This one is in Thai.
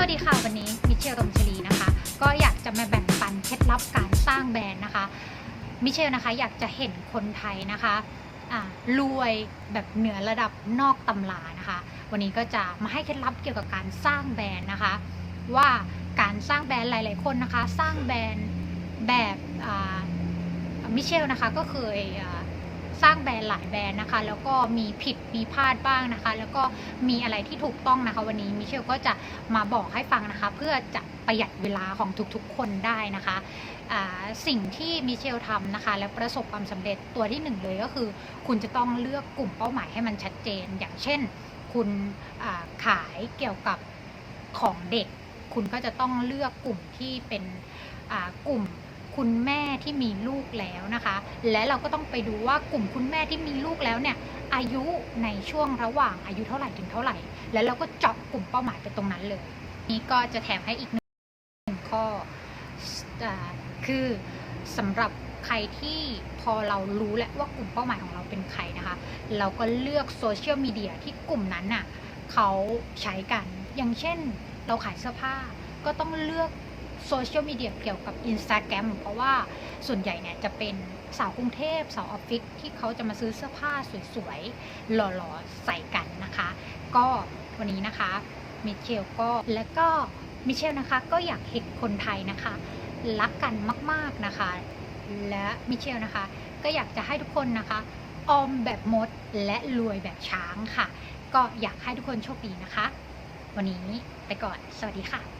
วัสดีค่ะ วันนี้มิเชลรมชลีนะคะ ก็อยากจะมาแบ่งปันเคล็ดลับการสร้างแบรนด์นะคะมิเชลนะคะอยากจะเห็นคนไทยนะคะรวยแบบเหนือระดับนอกตำรานะคะ วันนี้ก็จะมาให้เคล็ดลับเกี่ยวกับการสร้างแบรนด์นะคะ ว่าการสร้างแบรนด์หลาย ๆ คนนะคะ สร้างแบรนด์แบบมิเชลนะคะก็เคย สร้างแบรนด์หลายแบรนด์นะคะ แล้วก็มีผิดมีพลาดบ้างนะคะ แล้วก็มีอะไรที่ถูกต้องนะคะ วันนี้มิเชลก็จะมาบอกให้ฟังนะคะ เพื่อจะประหยัดเวลาของทุกๆ คนได้นะคะสิ่งที่มิเชลทำนะคะ และประสบความสำเร็จตัวที่หนึ่งเลยก็คือ คุณจะต้องเลือกกลุ่มเป้าหมายให้มันชัดเจน อย่างเช่น คุณขายเกี่ยวกับของเด็ก คุณก็จะต้องเลือกกลุ่มที่เป็นกลุ่ม คุณแม่ที่มีลูกแล้วนะคะ และเราก็ต้องไปดูว่ากลุ่มคุณแม่ที่มีลูกแล้วเนี่ยอายุในช่วงระหว่างอายุเท่าไหร่ถึงเท่าไหร่ แล้วเราก็เจาะกลุ่มเป้าหมายไปตรงนั้นเลย นี้ก็จะแถมให้อีกหนึ่งข้อคือสำหรับใครที่พอเรารู้แล้วว่ากลุ่มเป้าหมายของเราเป็นใครนะคะ เราก็เลือกโซเชียลมีเดียที่กลุ่มนั้นน่ะเขาใช้กัน อย่างเช่นเราขายเสื้อผ้าก็ต้องเลือก โซเชียลมีเดียเกี่ยวกับ Instagram เพราะว่าส่วนใหญ่เนี่ยจะเป็นสาวกรุงเทพสาวออฟฟิศที่เขาจะมาซื้อเสื้อผ้าสวยๆ หล่อๆ ใส่กันนะคะ ก็วันนี้นะคะมิเชลก็และก็มิเชลนะคะก็อยากเห็นคนไทยนะคะ รักกันมากๆนะคะ และมิเชลนะคะ ก็อยากจะให้ทุกคนนะคะออมแบบมดและรวยแบบช้างค่ะ ก็อยากให้ทุกคนโชคดีนะคะ วันนี้ไปก่อน สวัสดีค่ะ